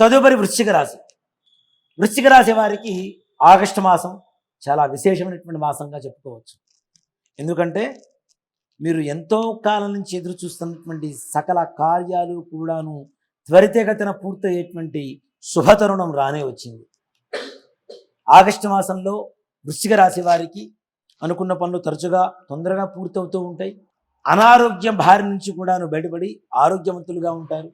తదుపరి వృశ్చిక రాశి. వృశ్చిక రాశి వారికి ఆగస్టు మాసం చాలా విశేషమైనటువంటి మాసంగా చెప్పుకోవచ్చు. ఎందుకంటే మీరు ఎంతో కాలం నుంచి ఎదురు చూస్తున్నటువంటి సకల కార్యాలు కూడాను త్వరితగతిన పూర్తయ్యేటువంటి శుభతరుణం రానే వచ్చింది. ఆగస్టు మాసంలో వృశ్చిక రాశి వారికి అనుకున్న పనులు తరచుగా తొందరగా పూర్తవుతూ ఉంటాయి. అనారోగ్యం బారి నుంచి కూడాను బయటపడి ఆరోగ్యవంతులుగా ఉంటారు.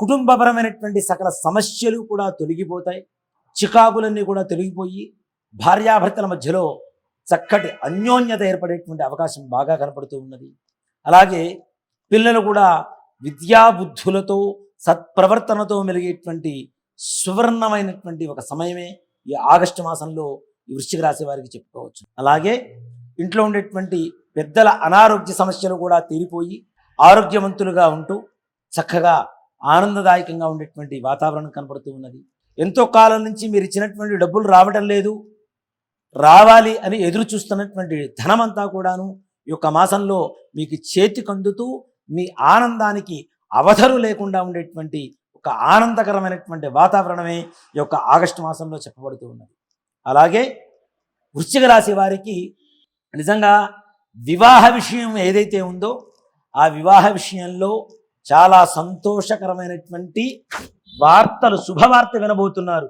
కుటుంబపరమైనటువంటి సకల సమస్యలు కూడా తొలగిపోతాయి. చికాకులన్నీ కూడా తొలగిపోయి భార్యాభర్తల మధ్యలో చక్కటి అన్యోన్యత ఏర్పడేటువంటి అవకాశం బాగా కనపడుతూ ఉన్నది. అలాగే పిల్లలు కూడా విద్యాబుద్ధులతో సత్ప్రవర్తనతో మెలిగేటువంటి సువర్ణమైనటువంటి ఒక సమయమే ఈ ఆగస్టు మాసంలో ఈ వృశ్చిక రాశి వారికి చెప్పుకోవచ్చు. అలాగే ఇంట్లో ఉండేటువంటి పెద్దల అనారోగ్య సమస్యలు కూడా తీరిపోయి ఆరోగ్యవంతులుగా ఉంటూ చక్కగా ఆనందదాయకంగా ఉండేటువంటి వాతావరణం కనపడుతూ ఉన్నది. ఎంతో కాలం నుంచి మీరు ఇచ్చినటువంటి డబ్బులు రావటం లేదు. రావాలి అని ఎదురు చూస్తున్నటువంటి ధనమంతా కూడాను ఈ యొక్క మాసంలో మీకు చేతి కందుతూ మీ ఆనందానికి అవధరు లేకుండా ఉండేటువంటి ఒక ఆనందకరమైనటువంటి వాతావరణమే ఈ యొక్క ఆగస్టు మాసంలో చెప్పబడుతూ ఉన్నది. అలాగే వృశ్చిక రాశి వారికి నిజంగా వివాహ విషయం ఏదైతే ఉందో ఆ వివాహ విషయంలో చాలా సంతోషకరమైనటువంటి వార్తలు శుభవార్త వినబోతున్నారు.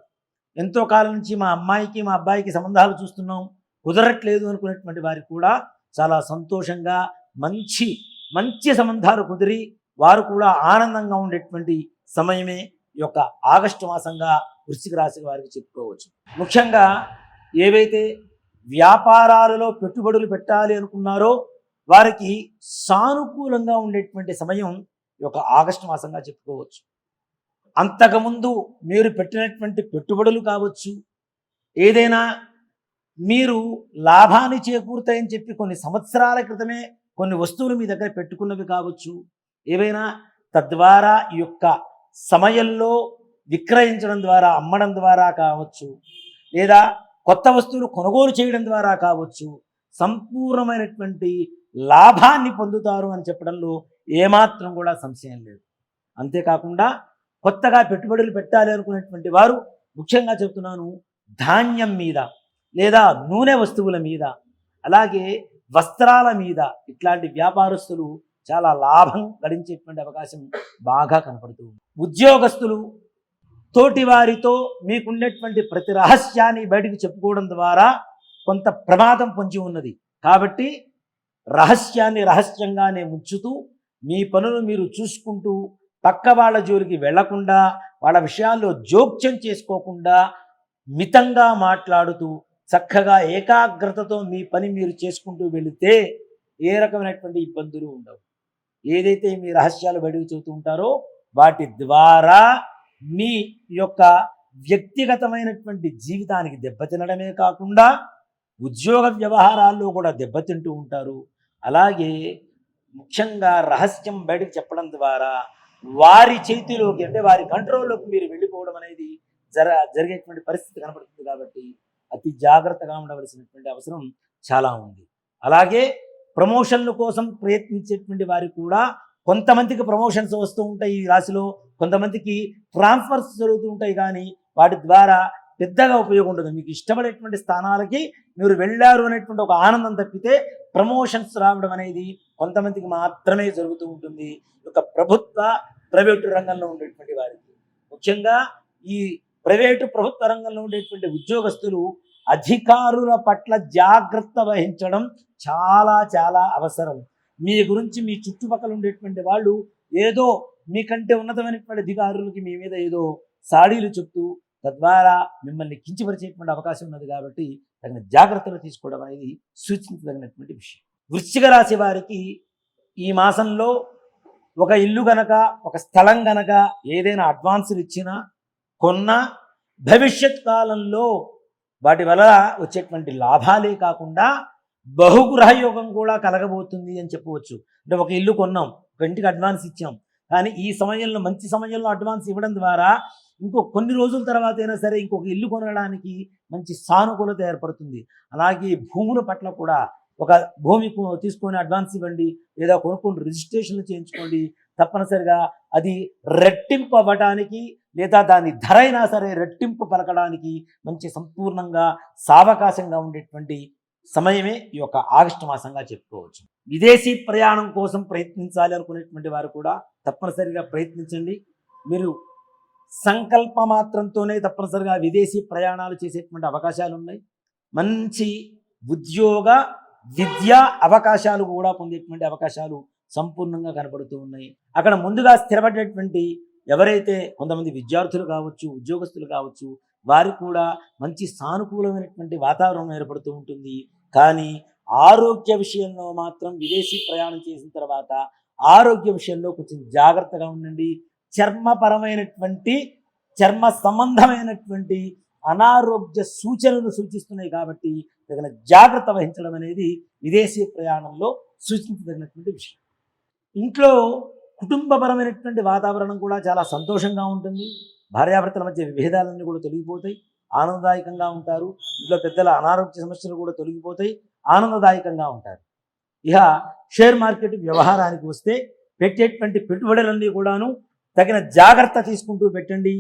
ఎంతో కాలం నుంచి మా అమ్మాయికి మా అబ్బాయికి సంబంధాలు చూస్తున్నాం. కుదరట్లేదు అనుకునేటువంటి వారికి కూడా చాలా సంతోషంగా మంచి మంచి సంబంధాలు కుదిరి వారు కూడా ఆనందంగా ఉండేటువంటి సమయమే ఈ యొక్క ఆగస్టు మాసంగా వృశ్చిక రాశి వారికి చెప్పుకోవచ్చు. ముఖ్యంగా ఏవైతే వ్యాపారాలలో పెట్టుబడులు పెట్టాలి అనుకున్నారో వారికి సానుకూలంగా ఉండేటువంటి సమయం యొక్క ఆగస్టు మాసంగా చెప్పుకోవచ్చు. అంతకుముందు మీరు పెట్టినటువంటి పెట్టుబడులు కావచ్చు ఏదైనా మీరు లాభాన్ని చేకూరుతాయని చెప్పి కొన్ని సంవత్సరాల క్రితమే కొన్ని వస్తువులు మీ దగ్గర పెట్టుకున్నవి కావచ్చు ఏవైనా తద్వారా ఈ యొక్క సమయంలో విక్రయించడం ద్వారా అమ్మడం ద్వారా కావచ్చు లేదా కొత్త వస్తువులు కొనుగోలు చేయడం ద్వారా కావచ్చు సంపూర్ణమైనటువంటి లాభాన్ని పొందుతారు అని చెప్పడంలో ఏమాత్రం కూడా సంశయం లేదు. అంతేకాకుండా కొత్తగా పెట్టుబడులు పెట్టాలి అనుకునేటువంటి వారు ముఖ్యంగా చెప్తున్నాను ధాన్యం మీద లేదా నూనె వస్తువుల మీద అలాగే వస్త్రాల మీద ఇట్లాంటి వ్యాపారస్తులు చాలా లాభం గడించేటువంటి అవకాశం బాగా కనపడుతుంది ఉద్యోగస్తులు తోటి వారితో మీకుండేటువంటి ప్రతి రహస్యాన్ని బయటికి చెప్పుకోవడం ద్వారా కొంత ప్రమాదం పొంచి ఉన్నది. కాబట్టి రహస్యాన్ని రహస్యంగానే ఉంచుతూ మీ పనులు మీరు చూసుకుంటూ పక్క వాళ్ళ జోలికి వెళ్ళకుండా వాళ్ళ విషయాల్లో జోక్యం చేసుకోకుండా మితంగా మాట్లాడుతూ చక్కగా ఏకాగ్రతతో మీ పని మీరు చేసుకుంటూ వెళితే ఏ రకమైనటువంటి ఇబ్బందులు ఉండవు. ఏదైతే మీ రహస్యాలు బయటకు చెబుతూ ఉంటారో వాటి ద్వారా మీ యొక్క వ్యక్తిగతమైనటువంటి జీవితానికి దెబ్బతినడమే కాకుండా ఉద్యోగ వ్యవహారాల్లో కూడా దెబ్బతింటూ ఉంటారు. అలాగే ముఖ్యంగా రహస్యం బయటకు చెప్పడం ద్వారా వారి చేతిలోకి అంటే వారి కంట్రోల్లోకి మీరు వెళ్ళిపోవడం అనేది జర జరిగేటువంటి పరిస్థితి కనబడుతుంది కాబట్టి అతి జాగ్రత్తగా ఉండవలసినటువంటి అవసరం చాలా ఉంది. అలాగే ప్రమోషన్ల కోసం ప్రయత్నించేటువంటి వారికి కూడా కొంతమందికి ప్రమోషన్స్ వస్తూ ఉంటాయి ఈ రాశిలో కొంతమందికి ట్రాన్స్ఫర్స్ జరుగుతూ ఉంటాయి కానీ వాటి ద్వారా పెద్దగా ఉపయోగం ఉండదు మీకు ఇష్టపడేటువంటి స్థానాలకి మీరు వెళ్ళారు అనేటువంటి ఒక ఆనందం తప్పితే ప్రమోషన్స్ రావడం అనేది కొంతమందికి మాత్రమే జరుగుతూ ఉంటుంది. ఒక ప్రభుత్వ ప్రైవేటు రంగంలో ఉండేటువంటి వారికి. ముఖ్యంగా ఈ ప్రైవేటు ప్రభుత్వ రంగంలో ఉండేటువంటి ఉద్యోగస్తులు అధికారుల పట్ల జాగ్రత్త వహించడం చాలా చాలా అవసరం. మీ గురించి మీ చుట్టుపక్కల ఉండేటువంటి వాళ్ళు ఏదో మీకంటే ఉన్నతమైనటువంటి అధికారులకి మీ మీద ఏదో సాడీలు చెప్తూ తద్వారా మిమ్మల్ని కించపరిచేటువంటి అవకాశం ఉన్నది కాబట్టి తగిన జాగ్రత్తలు తీసుకోవడం అనేది సూచించదగినటువంటి విషయం. వృశ్చిక రాశి వారికి ఈ మాసంలో ఒక ఇల్లు గనక ఒక స్థలం గనక ఏదైనా అడ్వాన్సులు ఇచ్చినా కొన్నా భవిష్యత్ కాలంలో వాటి వల్ల వచ్చేటువంటి లాభాలే కాకుండా బహుగ్రహ యోగం కూడా కలగబోతుంది అని చెప్పవచ్చు. అంటే ఒక ఇల్లు కొన్నాం ఒక ఇంటికి అడ్వాన్స్ ఇచ్చాం. కానీ ఈ సమయంలో మంచి సమయంలో అడ్వాన్స్ ఇవ్వడం ద్వారా ఇంకో కొన్ని రోజుల తర్వాత అయినా సరే ఇంకొక ఇల్లు కొనడానికి మంచి సానుకూలత ఏర్పడుతుంది. అలాగే భూముల పట్ల కూడా ఒక భూమి తీసుకొని అడ్వాన్స్ ఇవ్వండి లేదా కొనుక్కొని రిజిస్ట్రేషన్లు చేయించుకోండి తప్పనిసరిగా అది రెట్టింపు అవ్వటానికి లేదా దాని ధర అయినా సరే రెట్టింపు పలకడానికి మంచి సంపూర్ణంగా సావకాశంగా ఉండేటువంటి సమయమే ఈ యొక్క ఆగస్టు మాసంగా చెప్పుకోవచ్చు. విదేశీ ప్రయాణం కోసం ప్రయత్నించాలి అనుకునేటువంటి వారు కూడా తప్పనిసరిగా ప్రయత్నించండి. మీరు సంకల్ప మాత్రంతోనే తప్పనిసరిగా విదేశీ ప్రయాణాలు చేసేటువంటి అవకాశాలు ఉన్నాయి మంచి ఉద్యోగ విద్యా అవకాశాలు కూడా పొందేటువంటి అవకాశాలు సంపూర్ణంగా కనబడుతూ ఉన్నాయి. అక్కడ ముందుగా స్థిరపడేటువంటి ఎవరైతే కొంతమంది విద్యార్థులు కావచ్చు ఉద్యోగస్తులు కావచ్చు వారికి కూడా మంచి సానుకూలమైనటువంటి వాతావరణం ఏర్పడుతూ ఉంటుంది. కానీ ఆరోగ్య విషయంలో మాత్రం విదేశీ ప్రయాణం చేసిన తర్వాత ఆరోగ్య విషయంలో కొంచెం జాగ్రత్తగా ఉండండి. చర్మపరమైనటువంటి చర్మ సంబంధమైనటువంటి అనారోగ్య సూచనలు సూచిస్తున్నాయి కాబట్టి తగిన జాగ్రత్త వహించడం అనేది విదేశీ ప్రయాణంలో సూచించదగినటువంటి విషయం. ఇంట్లో కుటుంబపరమైనటువంటి వాతావరణం కూడా చాలా సంతోషంగా ఉంటుంది. భార్యాభర్తల మధ్య విభేదాలన్నీ కూడా తొలగిపోతాయి. ఆనందదాయకంగా ఉంటారు. ఇంట్లో పెద్దల అనారోగ్య సమస్యలు కూడా తొలగిపోతాయి. ఆనందదాయకంగా ఉంటారు. ఇక షేర్ మార్కెట్ వ్యవహారానికి వస్తే పెట్టేటువంటి పెట్టుబడులన్నీ కూడాను తగిన జాగ్రత్త తీసుకుంటూ పెట్టండి.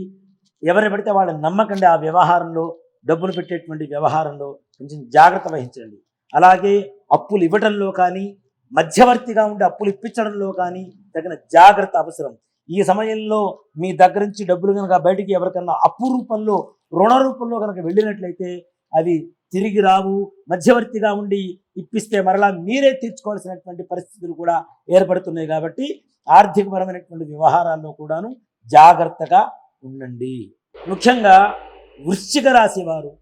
ఎవరిని పడితే వాళ్ళని నమ్మకండి ఆ వ్యవహారంలో డబ్బులు పెట్టేటువంటి వ్యవహారంలో కొంచెం జాగ్రత్త వహించండి. అలాగే అప్పులు ఇవ్వటంలో కానీ మధ్యవర్తిగా ఉండి అప్పులు ఇప్పించడంలో కానీ తగిన జాగ్రత్త అవసరం. ఈ సమయంలో మీ దగ్గర నుంచి డబ్బులు కనుక బయటికి ఎవరికన్నా అప్పు రూపంలో రుణ రూపంలో కనుక వెళ్ళినట్లయితే అవి తిరిగి రావు మధ్యవర్తిగా ఉండి ఇప్పిస్తే మరలా మీరే తీర్చుకోవాల్సినటువంటి పరిస్థితులు కూడా ఏర్పడుతున్నాయి కాబట్టి ఆర్థికపరమైనటువంటి వ్యవహారాల్లో కూడాను జాగ్రత్తగా ఉండండి. ముఖ్యంగా వృశ్చిక రాశి వారు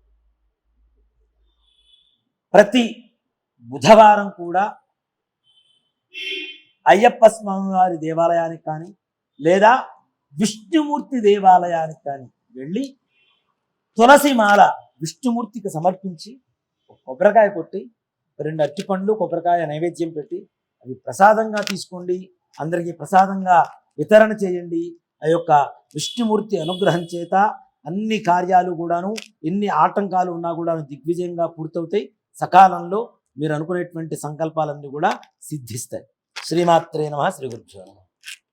ప్రతి బుధవారం కూడా అయ్యప్ప స్వామివారి దేవాలయానికి కానీ లేదా విష్ణుమూర్తి దేవాలయానికి కానీ వెళ్ళి తులసి మాల విష్ణుమూర్తికి సమర్పించి కొబ్బరికాయ కొట్టి రెండు అరటిపండ్లు కొబ్బరికాయ నైవేద్యం పెట్టి అవి ప్రసాదంగా తీసుకోండి. అందరికీ ప్రసాదంగా వితరణ చేయండి. ఆ యొక్క విష్ణుమూర్తి అనుగ్రహం చేత అన్ని కార్యాలు కూడాను ఎన్ని ఆటంకాలు ఉన్నా కూడా దిగ్విజయంగా పూర్తవుతాయి. సకాలంలో మీరు అనుకునేటువంటి సంకల్పాలన్నీ కూడా సిద్ధిస్తాయి. శ్రీమాత్రే నమ. శ్రీ గురుభ్యో